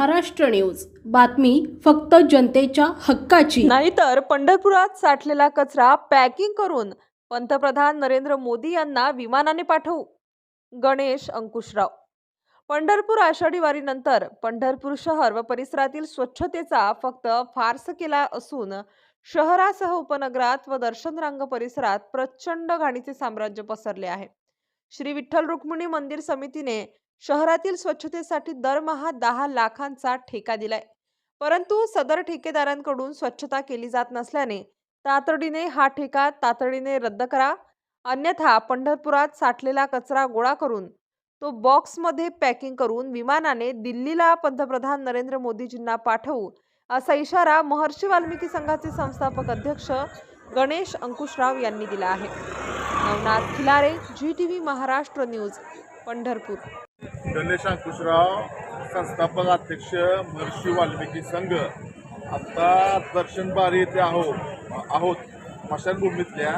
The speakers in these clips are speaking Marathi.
महाराष्ट्र न्यूज. बातमी फक्त जनतेच्या हक्काची. नाहीतर पंढरपुरात साठलेला कचरा पॅकिंग करून पंतप्रधान नरेंद्र मोदी यांना विमानाने पाठवू. गणेश अंकुशराव. पंढरपूर आषाढी वारीनंतर पंढरपूर शहर व परिसरातील स्वच्छतेचा फक्त फार्स केला असून शहरासह उपनगरात व दर्शनरांग परिसरात प्रचंड घाणीचे साम्राज्य पसरले आहे. श्री विठ्ठल रुक्मिणी मंदिर समितीने शहरातील स्वच्छतेसाठी दरमहा दहा लाखांचा ठेका दिलाय. परंतु सदर ठेकेदारांकडून स्वच्छता केली जात नसल्याने तातडीने हा ठेका तातडीने रद्द करा. अन्यथा पंढरपुरात साठलेला कचरा गोळा करून तो बॉक्समध्ये पॅकिंग करून विमानाने दिल्लीला पंतप्रधान नरेंद्र मोदीजींना पाठवू असा इशारा महर्षी वाल्मिकी संघाचे संस्थापक अध्यक्ष गणेश अंकुशराव यांनी दिला आहे. Navnath Khilare G T V Maharashtra news. Pandharpur. Ganesh Ankushrao संस्थापक अध्यक्ष महर्षी वाल्मिकी संघ. आत्ता दर्शन बारी येथे आहो आहोत स्मशानभूमीतल्या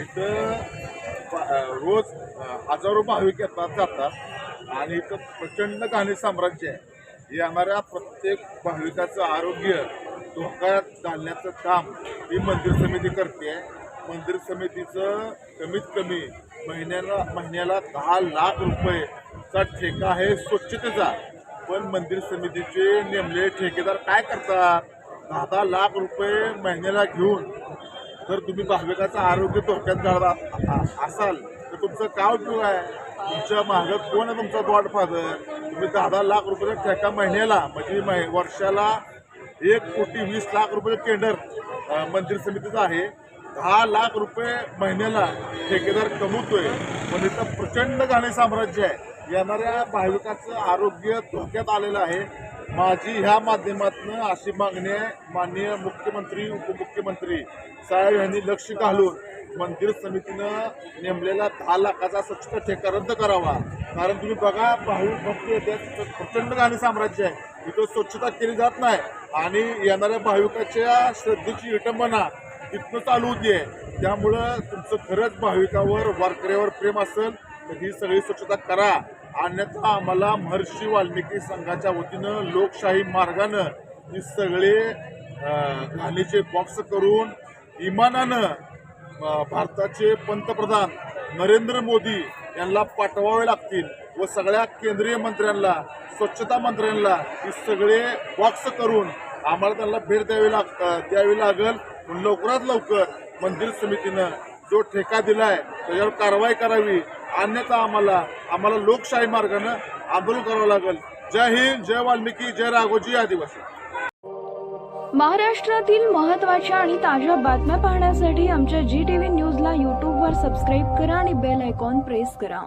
इथं रोज हजारो भाविक येतात जातात. आणि इथं प्रचंड गाणी साम्राज्य आहे. येणाऱ्या प्रत्येक भाविकाचं आरोग्य धोक्यात घालण्याचं काम ही मंदिर समिती करते. मंदिर समितीचं कमीत कमी महिन्याला महिन्याला दहा लाख रुपयेचा ठेका आहे स्वच्छतेचा. पण मंदिर समितीचे नेमले ठेकेदार काय करतात? दहा दहा लाख रुपये महिन्याला घेऊन जर तुम्ही भाविकाचं आरोग्य धोक्यात घालत असाल तर तुमचं काय उपयोग आहे? तुमच्या मागं कोण आहे तुमचा गॉड फादर? तुम्ही दहा दहा लाख रुपये ठेका महिन्याला म्हणजे मह वर्षाला एक कोटी वीस लाख रुपये केंडर मंदिर समितीचं आहे. दहा लाख रुपये महिन्याला ठेकेदार कमवतोय पण इथं प्रचंड गाणे साम्राज्य आहे. येणाऱ्या भाविकाचं आरोग्य धोक्यात आलेलं आहे. माझी ह्या माध्यमातून अशी मागणी आहे माननीय मुख्यमंत्री उपमुख्यमंत्री साहेब यांनी लक्ष घालून मंदिर समितीनं नेमलेला दहा लाखाचा स्वच्छता ठेका रद्द करावा. कारण तुम्ही बघा भाविक भक्त प्रचंड गाणी साम्राज्य आहे. इथं स्वच्छता केली जात नाही. आणि येणाऱ्या भाविकाच्या श्रद्धेची विटंबना इथनं चालू होतीये. त्यामुळं तुमचं खरंच भाविकावर वारकऱ्यावर प्रेम असेल तर ही सगळी स्वच्छता करा. अन्यथा आम्हाला महर्षी वाल्मिकी संघाच्या वतीनं लोकशाही मार्गानं ही सगळे घाणीचे बॉक्स करून इमानानं भारताचे पंतप्रधान नरेंद्र मोदी यांना पाठवावे लागतील व सगळ्या केंद्रीय मंत्र्यांना स्वच्छता मंत्र्यांना ही सगळे बॉक्स करून आम्हाला त्यांना भेट द्यावी लाग द्यावी लागेल. लवकरात लवकर मंदिर समितीनं जो ठेका दिलाय त्याच्यावर कारवाई करावी. अन्यथा आम्हाला आम्हाला लोकशाही मार्गानं आंदोलन करावं लागेल. जय हिंद जय वाल्मिकी जय राघोजी आदिवासी. महाराष्ट्रातील महत्त्वाच्या आणि ताज्या बातम्या पाहण्यासाठी आमच्या जी टीव्ही न्यूजला यूट्यूबवर सबस्क्राईब करा आणि बेल आयकॉन प्रेस करा.